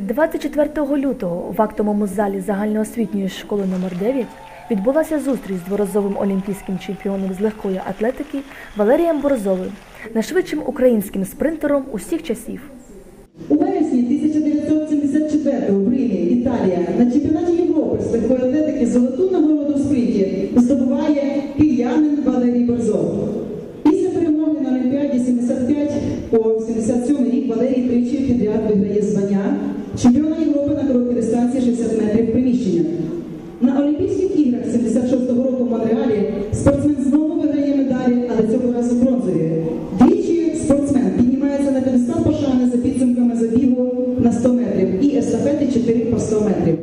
24 лютого в актовому залі загальноосвітньої школи номер 9 відбулася зустріч з дворазовим олімпійським чемпіоном з легкої атлетики Валерієм Борзовим, найшвидшим українським спринтером усіх часів. У вересні 1974-го в Римі, Італія, на чемпіонаті Європи з легкої атлетики золоту нагороду в спринті здобуває киянин Валерій Борзов. Після перемоги на Олімпіаді 75 по 77 рік Валерій тричі підряд виграє звання чемпіона Європи на короткій дистанції 60 метрів приміщення. На Олімпійських іграх 76-го року в Монреалі спортсмен знову виграє медалі, але цього разу бронзові. Двічі спортсмен піднімається на п'єдестал пошани за підсумками забігу на 100 метрів і естафети 4 по 100 метрів.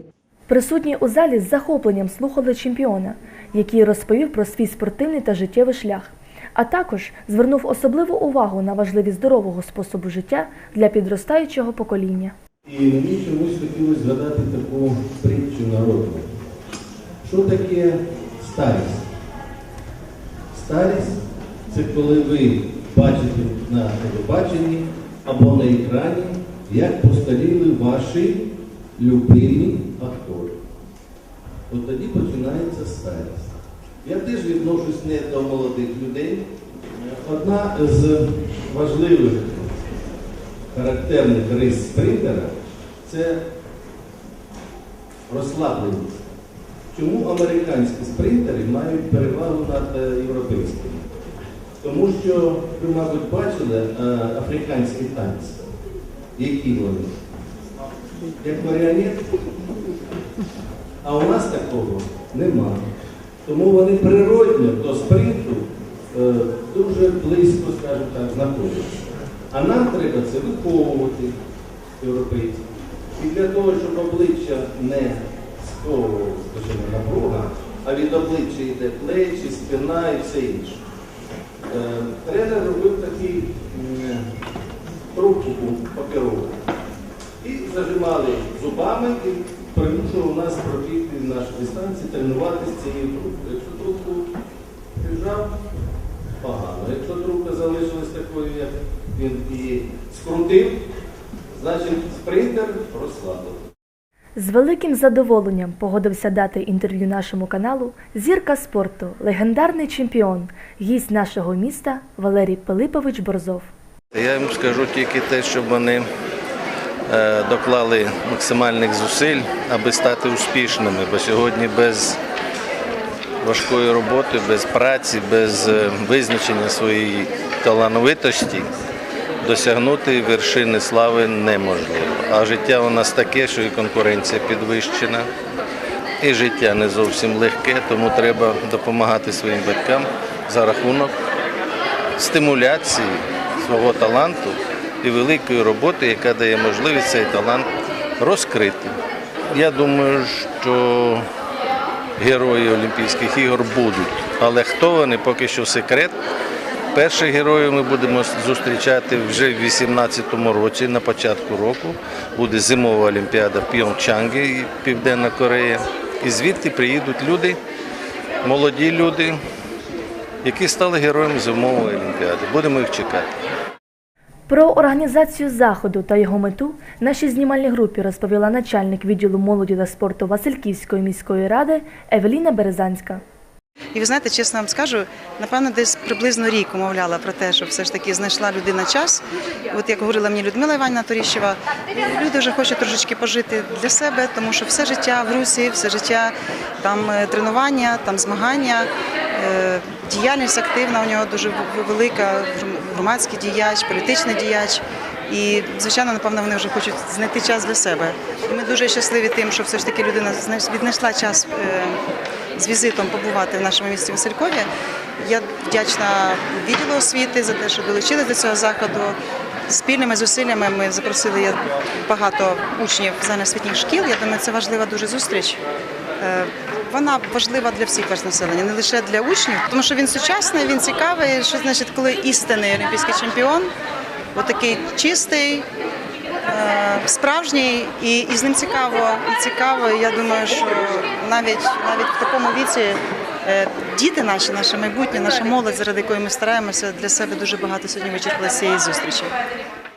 Присутні у залі з захопленням слухали чемпіона, який розповів про свій спортивний та життєвий шлях, а також звернув особливу увагу на важливість здорового способу життя для підростаючого покоління. І мені чомусь хотілося згадати таку притчу народну. Що таке старість? Старість це коли ви бачите на телебаченні або на екрані, як постаріли ваші любимі актори. От тоді починається старість. Я теж відношусь не до молодих людей. Одна з важливих характерних рис спринтера це розслабленість. Чому американські спринтери мають перевагу над е, європейськими? Тому що ви, мабуть, бачили е, африканські танці. Які вони? Як маріонетки? А у нас такого нема. Тому вони природньо до спринту е, дуже близько, скажімо так, знаходяться. А нам треба це виховувати європейців. І для того, щоб обличчя не сковувало, скажімо, напруга, а від обличчя йде плечі, спина і все інше. Е, Тренер робив такий трубку паперову. І зажимали зубами і примушував нас пробігти нашу дистанцію, тренуватися цією трубкою. Якщо трубку прижав, погано. Якщо трубка залишилась такою, як він її скрутив, значить спринтер розслабив. З великим задоволенням погодився дати інтерв'ю нашому каналу Зірка спорту, легендарний чемпіон, гість нашого міста Валерій Пилипович Борзов. Я їм скажу тільки те, щоб вони е, доклали максимальних зусиль, аби стати успішними, бо сьогодні без важкої роботи, без праці, без е, визначення своєї талановитості досягнути вершини слави неможливо. А життя у нас таке, що і конкуренція підвищена, і життя не зовсім легке, тому треба допомагати своїм батькам за рахунок стимуляції свого таланту і великої роботи, яка дає можливість цей талант розкрити. Я думаю, що герої Олімпійських ігор будуть, але хто вони поки що секрет. Перших героїв ми будемо зустрічати вже в 2018 році, на початку року. Буде зимова олімпіада в Південна Корея. І звідти приїдуть люди, молоді люди, які стали героями зимової олімпіади. Будемо їх чекати. Про організацію заходу та його мету нашій знімальній групі розповіла начальник відділу молоді та спорту Васильківської міської ради Евеліна Березанська. І ви знаєте, чесно вам скажу, напевно, десь приблизно рік умовляла про те, що все ж таки знайшла людина час. От як говорила мені Людмила Іванівна Торіщева, люди вже хочуть трошечки пожити для себе, тому що все життя в Русі, все життя там е, тренування, там змагання, е, діяльність активна у нього дуже велика, громадський діяч, політичний діяч. І, звичайно, напевно, вони вже хочуть знайти час для себе. І ми дуже щасливі тим, що все ж таки людина віднайшла час е, з візитом побувати в нашому місті Василькові. Я вдячна відділу освіти за те, що долучили до цього заходу. Спільними зусиллями ми запросили багато учнів загальноосвітніх шкіл. Я думаю, це важлива дуже зустріч. Е, Вона важлива для всіх верст населення, не лише для учнів, тому що він сучасний, він цікавий. Що значить, коли істинний олімпійський чемпіон, отакий чистий, справжній, і, і з ним цікаво і цікаво. Я думаю, що навіть навіть в такому віці е, діти наші, наше майбутнє, наша молодь, заради якої ми стараємося для себе дуже багато сьогодні вичерпали цієї зустрічі.